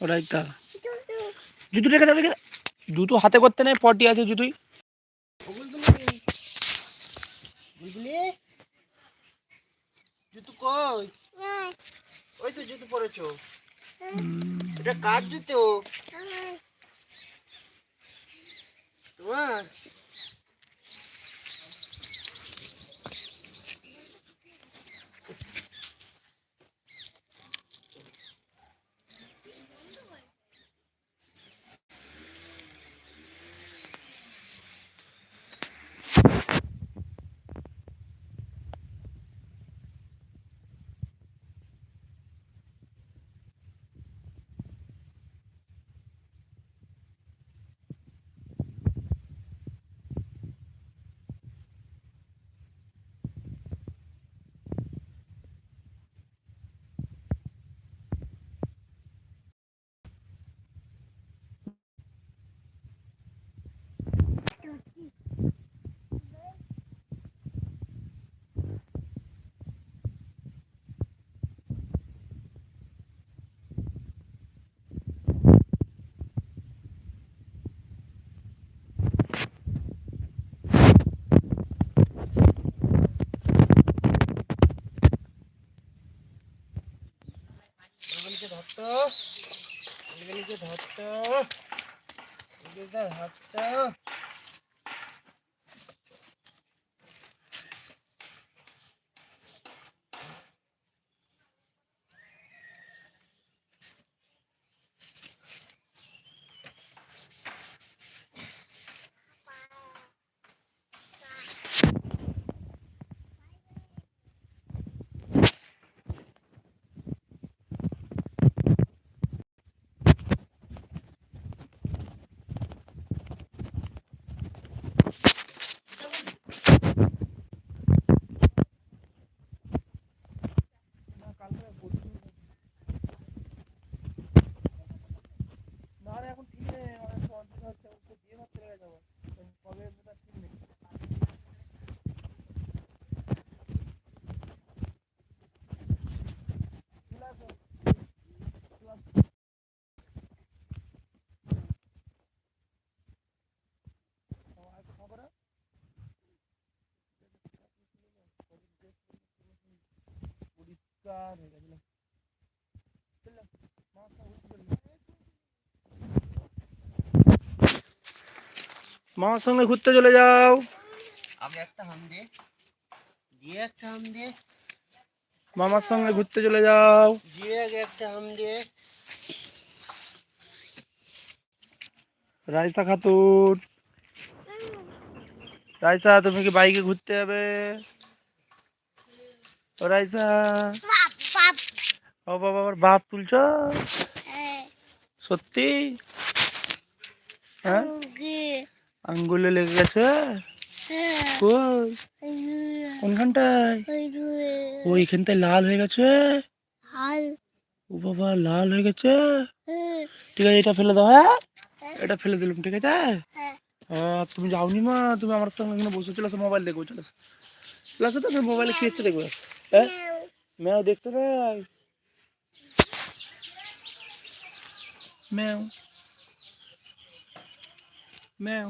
ওরাই তা জুতো রেখে দেবে জুতো হাতে করতে নেই পটি আছে জুতোই। জুতো কই? ওই তো জুতো পরেছো। এটা কার জুতো তোমার বুলবুলিকে ধরতো। ধরতো। ধরতো না রে এখন ঠিক নেই আমার সর্দি হচ্ছে ওকে দিয়ে ভাত চলে যাব কবে আসবে তার ঠিক নেই চলে আসো। চলে আসো। খাওয়া আছে, খাওয়া করা? মামার সঙ্গে ঘুরতে চলে যাও। আগে একটা হাম দে দিয়ে একটা হাম দে। মামার সঙ্গে ঘুরতে চলে যাও। দিয়ে একটা হাম দে। রাইসা খাতুন। রাইসা তুমি কি বাইকে ঘুরতে যাবে? ও রাইসা। ও বাবা আবার বাপ তুলছ? সত্যি? হ্যাঁ? আঙ্গুলে লেগে গেছে? কই? কোনখানটায়? ও এখানটায় লাল হয়ে গেছে? ও বাবা লাল হয়ে গেছে? ঠিক আছে এটা ফেলে দাও হ্যাঁ? এটা ফেলে দিলাম ঠিক আছে? হ্যাঁ তুমি যাওনি মা তুমি আমার সঙ্গে এখানে বসে চলে আসো মোবাইল দেখব চলে আসো চলে আসো তো মোবাইলে কি হচ্ছে দেখবে? হ্যাঁ? ম্যাও দেখতে পাই? ম্যাও ম্যাও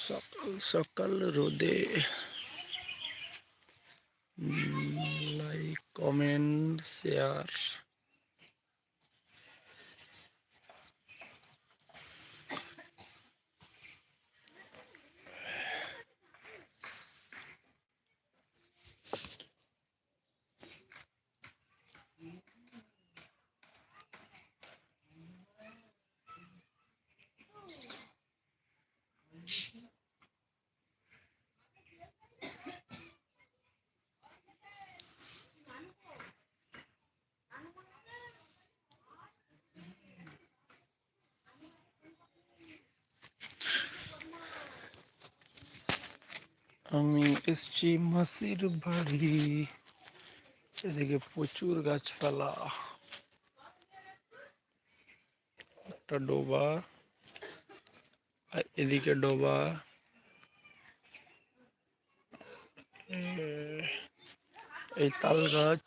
সকাল সকাল রোদে লাইক কমেন্ট শেয়ার আমি এসছি মাসির বাড়ি। এদিকে প্রচুর গাছপালা। একটা ডোবা। এদিকে ডোবা। এই তাল গাছ।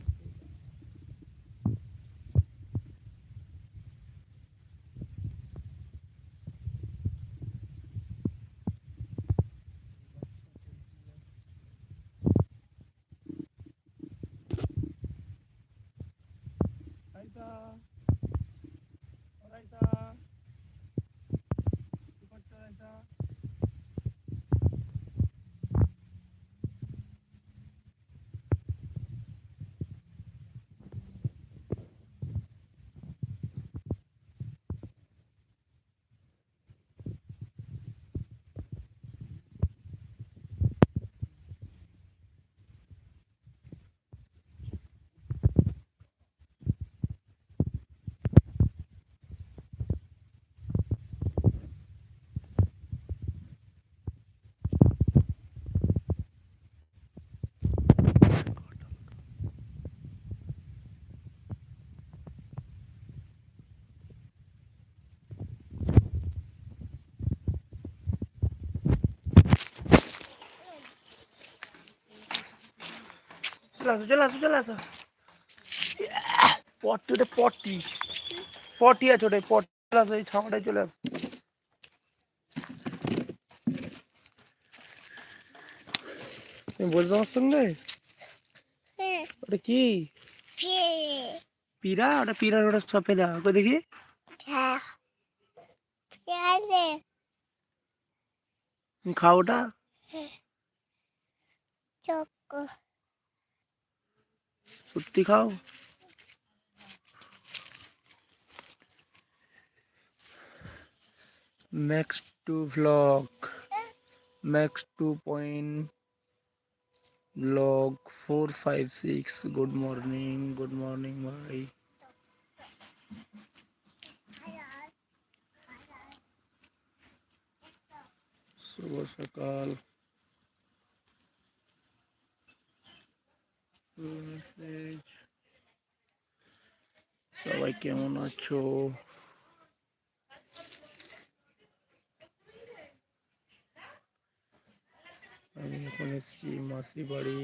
রাইসা রাইসা কি করছ রাইসা চলে আসো চলে আসো চলে আসো। পটি ওটা পটি পটি আছে ওটাই পটি চলে আসো এই ছামাটায় চলে আসো। তুমি বলছো আমার সঙ্গে? ওটা কি? পিরা ওটা পিরার ওটা সফেদা ওকে দেখি। তুমি খাও ওটা। सुत्ती खाओ। Max two vlog max two point vlog four five six good morning good morning भाई सुबह सकाल মেসেজ সবাই কেমন আছো আমি এখন এসেছি মাসি বাড়ি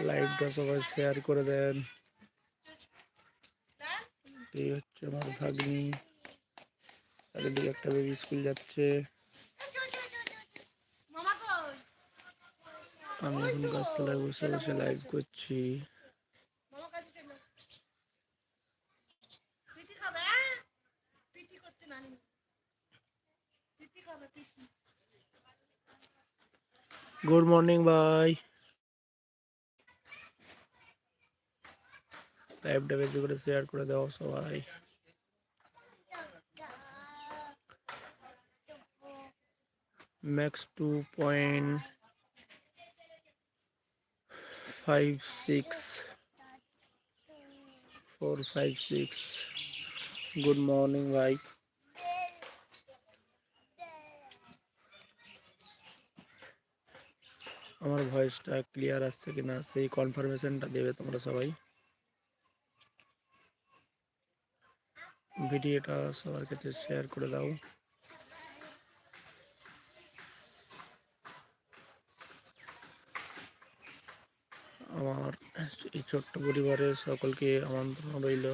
লাইভটা সবাই শেয়ার করে দেন। এই হচ্ছে আমার ভাগ্নি। আর এদিকে একটা বেবি স্কুল যাচ্ছে। আমি এখন গাছতলায় বসে বসে লাইভ করছি। গুড মর্নিং ভাই লাইভটা বেশি করে শেয়ার করে দাও সবাই max two point five six four five six good morning ভাই আমার ভয়েসটা ক্লিয়ার আসছে কিনা সেই কনফার্মেশনটা দেবে তোমরা সবাই ভিডিওটা সবার কাছে শেয়ার করে দাও। আমার এই ছোট্ট পরিবারের সকলকে আমন্ত্রণ রইল।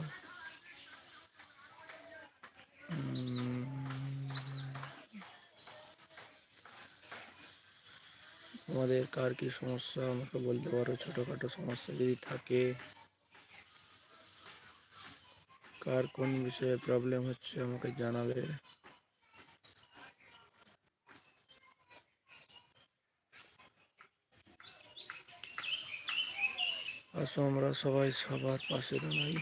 আমাদের কার কি সমস্যা? আমাকে বলতে পারো, ছোটোখাটো সমস্যা যদি থাকে কার কোন বিষয়ে প্রবলেম হচ্ছে আমাকে জানাবে? আসো আমরা সবাই সবার পাশে দাঁড়াই।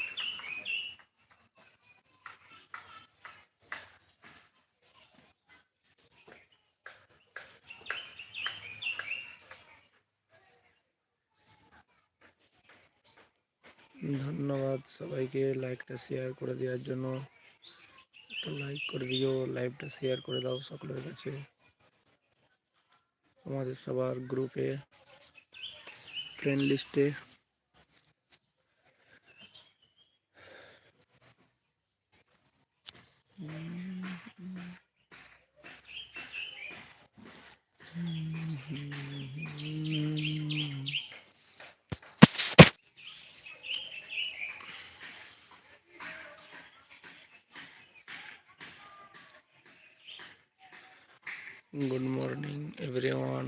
ধন্যবাদ সবাইকে লাইকটা শেয়ার করে দেওয়ার জন্য। একটা লাইক করে দিও লাইভটা শেয়ার করে দাও সকলের কাছে। আমাদের সবার গ্রুপে ফ্রেন্ড লিস্টে গুড মর্নিং এভরিওয়ান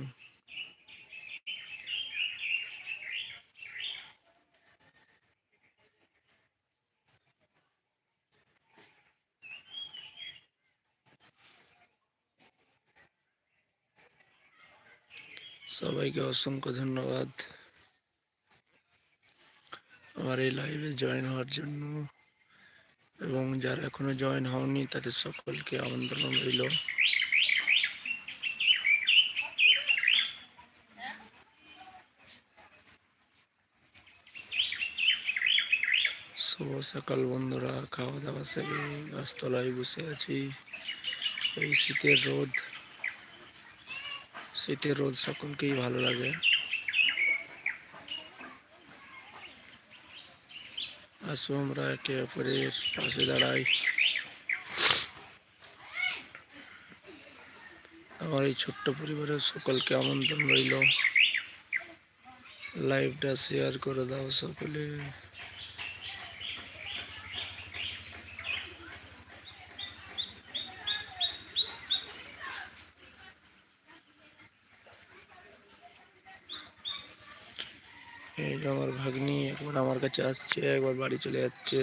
সবাইকে অসংখ্য ধন্যবাদ। আমার এই লাইভে জয়েন হওয়ার জন্য। এবং যারা এখনও জয়েন হওনি, তাদের সকলকে আমন্ত্রণ রইল। শুভ সকাল বন্ধুরা, খাওয়া দাওয়া সেরে, গাছতলায় বসে আছি। এই শীতের রোদ শীতের রোদ সকলকেই ভালো লাগে আসো আমরা একে অপরের পাশে দাঁড়াই আমার এই ছোট্ট পরিবারের সকলকে আমন্ত্রণ রইল লাইভটা শেয়ার করে দাও সকলে এই আমার ভাগ্নি, একবার আমার কাছে আসছে, একবার বাড়ি চলে যাচ্ছে।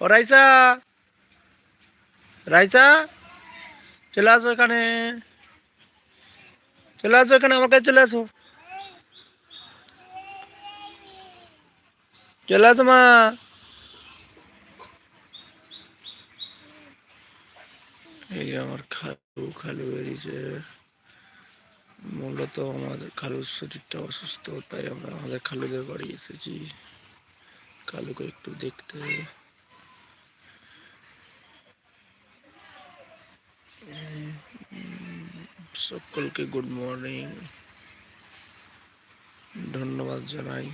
ও রাইসা! রাইসা! চলে আসো এখানে। চলে আসো এখানে, আমার কাছে চলে আসো। চলে আসো মা। এই আমার খালু খালু বেরিয়েছে। মূলত আমাদের খালুর শরীরটা অসুস্থ, তাই আমরা আমাদের খালুদের বাড়ি এসেছি। খালুকে একটু দেখতে। সকলকে গুড মর্নিং ধন্যবাদ জানাই।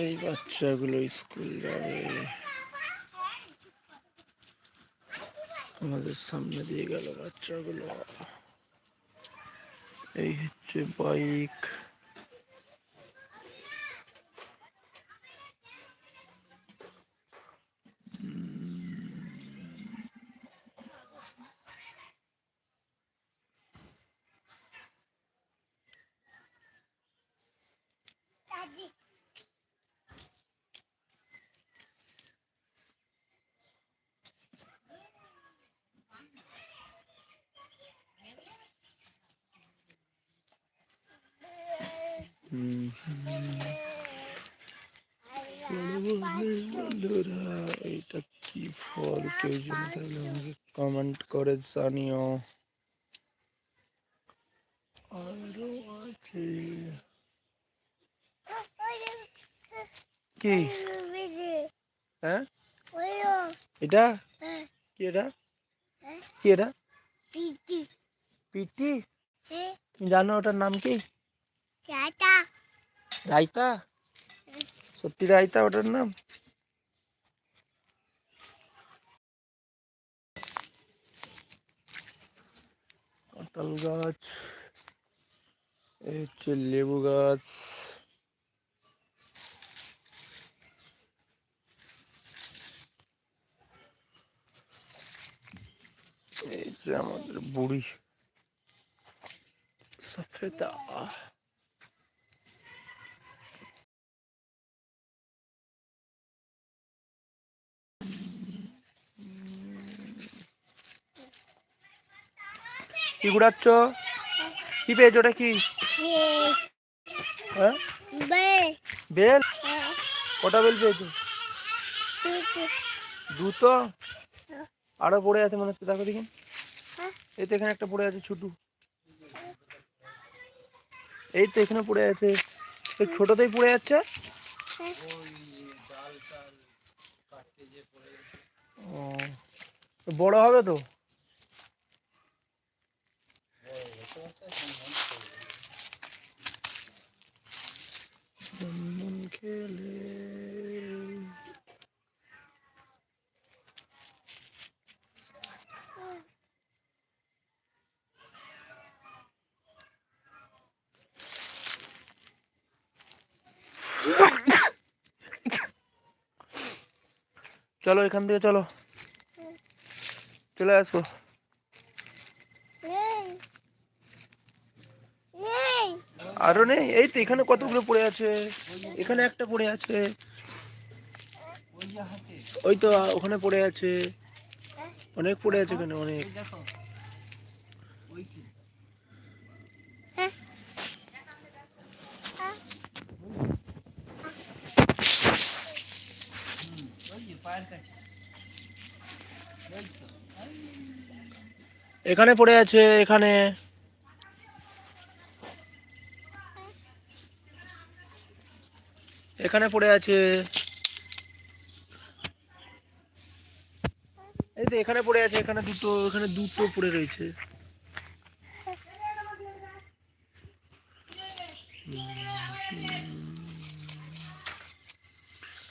এই বাচ্চাগুলো স্কুল যাবে। আমাদের সামনে দিয়ে গেল বাচ্চাগুলো। এই হচ্ছে বাইক। বন্ধুরা এটা কি ফল কেউ জেনে থাকলে আমাকে কমেন্ট করে জানিও আরও আছে কি হ্যাঁ এটা কি এটা কি এটা পিটি তুমি জানো ওটার নাম কি রায়তা সত্যি রায়তা ওটার নাম? কাঁঠাল গাছ হচ্ছে লেবু গাছ। এই আমাদের বুড়ি সফেদা। কি ঘুরাচ্ছ? কি পেয়েছ ওটা কি? হ্যাঁ? বেল? কটা বেল পেয়েছ? দুটো? আরও পড়ে আছে মনে হচ্ছে, দেখো দেখি। এই তো এখানে একটা পড়ে আছে ছোটু। এই তো এখানে পড়ে আছে। ছোটতেই পড়ে যাচ্ছে ও। বড় হবে তো? খেলে চলো এখান থেকে চলো। চলে আসো। আরও নেই এই তো এখানে কতগুলো পড়ে আছে? এখানে একটা পড়ে আছে। ওই তো ওখানে পড়ে আছে। অনেক পড়ে আছে এখানে অনেক। এখানে পড়ে আছে, এখানে। এখানে পড়ে আছে। এই তো এখানে পড়ে আছে, এখানে দুটো এখানে দুটো পড়ে রয়েছে।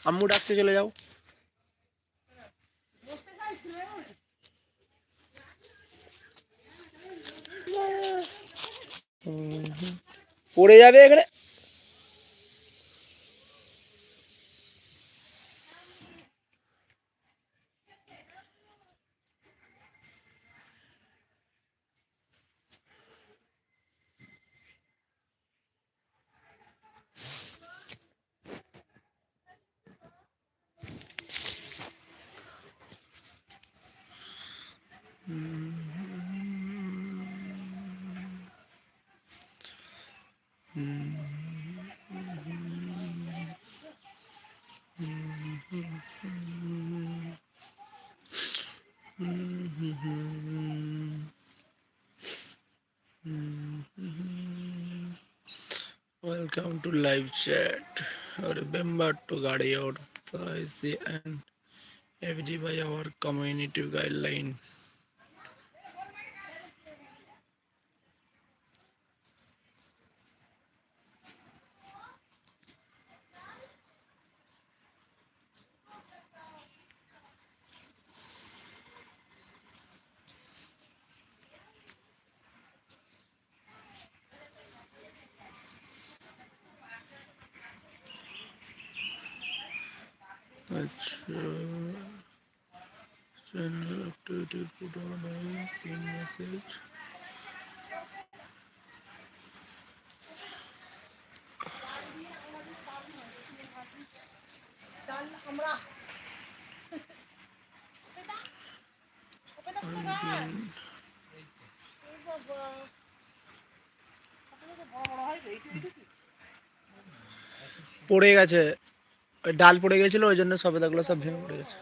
আম্মু ডাকতে চলে যাও হুম, হুম। পড়ে যাবে এখানে। Welcome to live chat. Remember to guard your privacy and every by our community guideline. Silt পড়ে গেছে। ডাল পড়ে গেছিল ওই জন্য সবেদাগুলো সব ভেঙে পড়ে গেছে।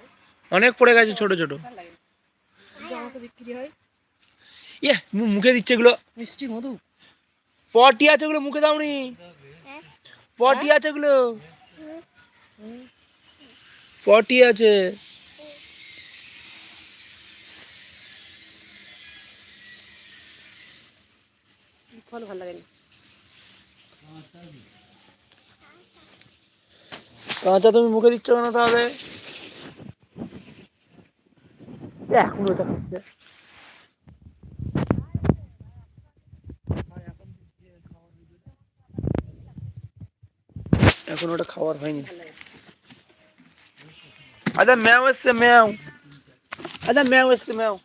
অনেক পড়ে গেছে ছোট ছোট। বিক্রি হয় ইয়ে মুখে দিচ্ছে এগুলো। মিষ্টি মধু। পটি আছে মুখে দাওনি। পটি আছে পটি আছে। ফল ভালো লাগে কাঁচা তুমি মুখে দিচ্ছ না তাহলে? এখন ওটা খাচ্ছে। এখন ওটা খাওয়ার হয়নি। আচ্ছা ম্যাও এসছে, ম্যাও। আচ্ছা ম্যাও এসছে, ম্যাও।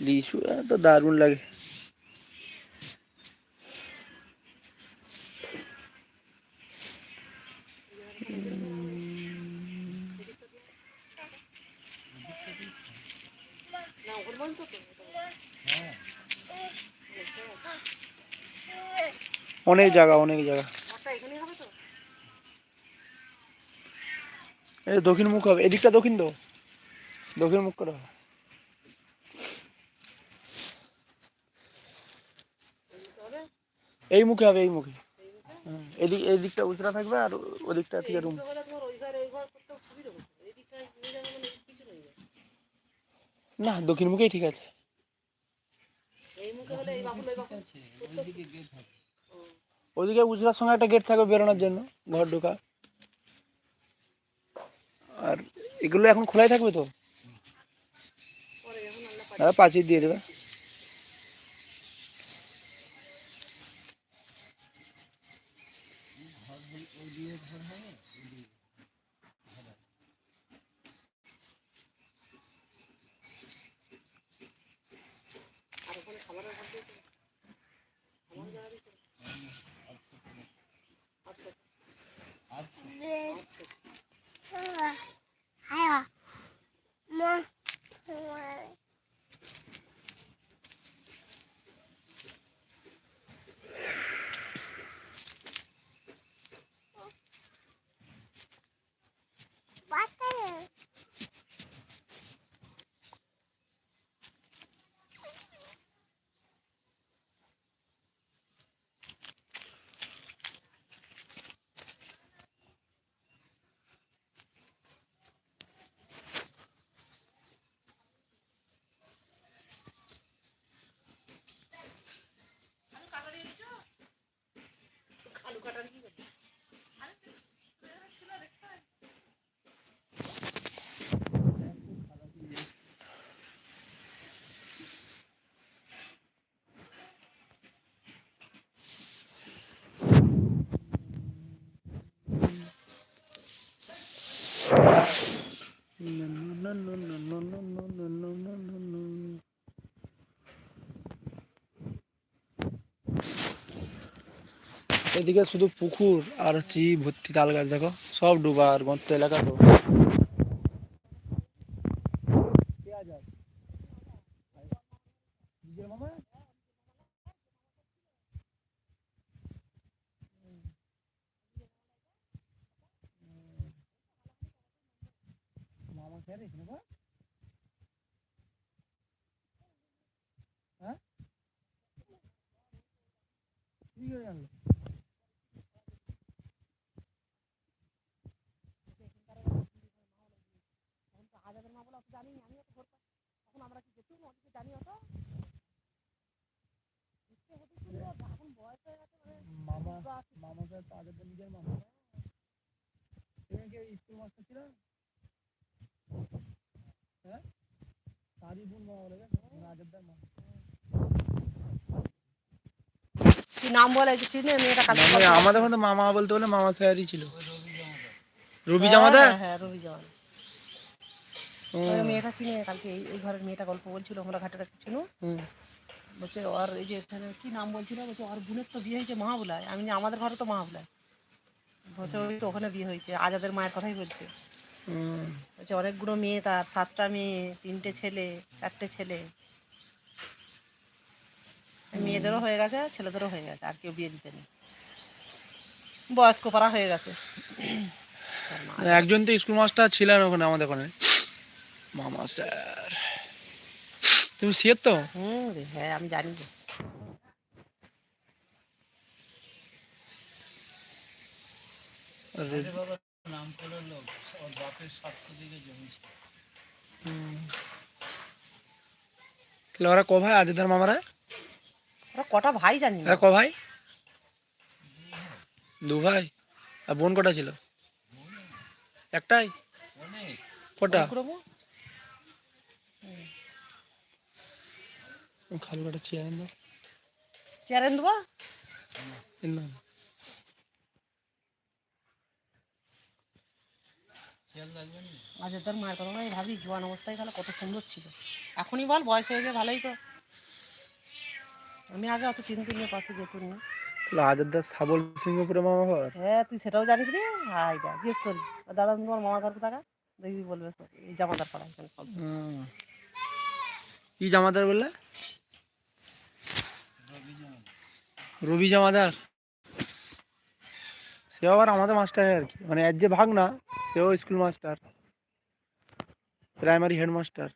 লিচু তো দারুণ লাগে। অনেক জায়গা অনেক জায়গা। এই দক্ষিণ মুখ হবে। এদিকটা দক্ষিণ তো। দক্ষিণ মুখ করা হবে। এই মুখে হবে এই মুখে। এদিক এদিকটা উচরা থাকবে আর ওদিকটা থেকে রুম। মানে না দক্ষিণ মুখেই ঠিক আছে। এই মুখে হলে এই বাকুল এই বাকুল ওদিকে উজরার সঙ্গে একটা গেট থাকবে বেরোনোর জন্য ঘর ঢোকা আর এগুলো এখন খোলাই থাকবে তো? পাঁচিল দিয়ে দেবে আর ওখানে খাবারের ঘর দিয়ে আমার জায়গা দিতে আচ্ছা আচ্ছা আলু কাটার কি করবে এদিকে শুধু পুকুর আর হচ্ছে ভর্তি তাল গাছ, দেখো। সব ডুবা আর গর্ত এলাকা তো মামা স্যার এখানে বা হ্যাঁ কি করে জানলো আজাদের মা বলে অত জানি আমি তখন আমরা কি যেতুম জানি এখন বয়স হয়ে গেছে মানে মামা মামা স্যার তো আগের নিজের মামা। তুমি কি স্কুল মাস্টার ছিল? হ্যাঁ? তারই বোন মামা বলে না দার মামা। কি নাম বলে কিছু নেই মেয়েটা কালকে মানে আমাদের মধ্যে মামা বলতে বলে মামা স্যারই ছিল। রবি জামাদার হ্যাঁ, হ্যাঁ রবি জামাদার ওই মেয়েটা চিনে কালকে এই এই ঘরের মেয়েটা গল্প বলছিল আমরা ঘাটের কাছে ছিল বলছে ওর এই যে এখানে কি নাম বলছিল? বলছে ওর বোনের তো বিয়ে হয়েছে মহাবুলায় আমি আমাদের ঘরে তো মহাবুলায় বলছে ওই তো ওখানে বিয়ে হয়েছে। আজাদের মায়ের কথাই বলছে। হুম বলছে অনেকগুলো মেয়ে তার সাতটা মেয়ে তিনটে ছেলে চারটে ছেলে। মেয়েদেরও হয়ে গেছে ছেলেদেরও হয়ে গেছে আর কেউ বিয়ে দিতে নেই। বয়স্ক পাড়া হয়ে গেছে। একজন তো স্কুল মাস্টার ছিলেন ওখানে আমাদের ওখানে। মামা স্যার। তুমি সিয়ের তো? হুম হ্যাঁ আমি জানি ওরা ক ভাই আদিদার মামারা? ওরা কটা ভাই জানি এরা ক ভাই? দু ভাই। আর বোন কটা ছিল? একটাই? কটা? খালি কটা চেয়ার দাও চেয়ারে দেবো না আজ তোর মায়ের কথা ভাই ভাবি জোয়ান অবস্থায় তাহলে কত সুন্দর ছিল। এখনই বল বয়স হয়ে গেছে ভালোই তো। আমি আগে অত চিন্তা নিয়ে পাশে যেত না। তাহলে আদিদার সাবল সিংহপুরে মামা ঘর? হ্যাঁ তুই সেটাও জানিস রে হাই দা জিজ্ঞেস করি। দাদা তোমার মামা ঘর টাকা দেখবি বলবে এই জামাদার পাড়া। কি জামাদার বললে? রবি জামাদার সে আবার আমাদের মাস্টার আর কি। মানে এর যে ভাগ না সেও স্কুল মাস্টার প্রাইমারি হেডমাস্টার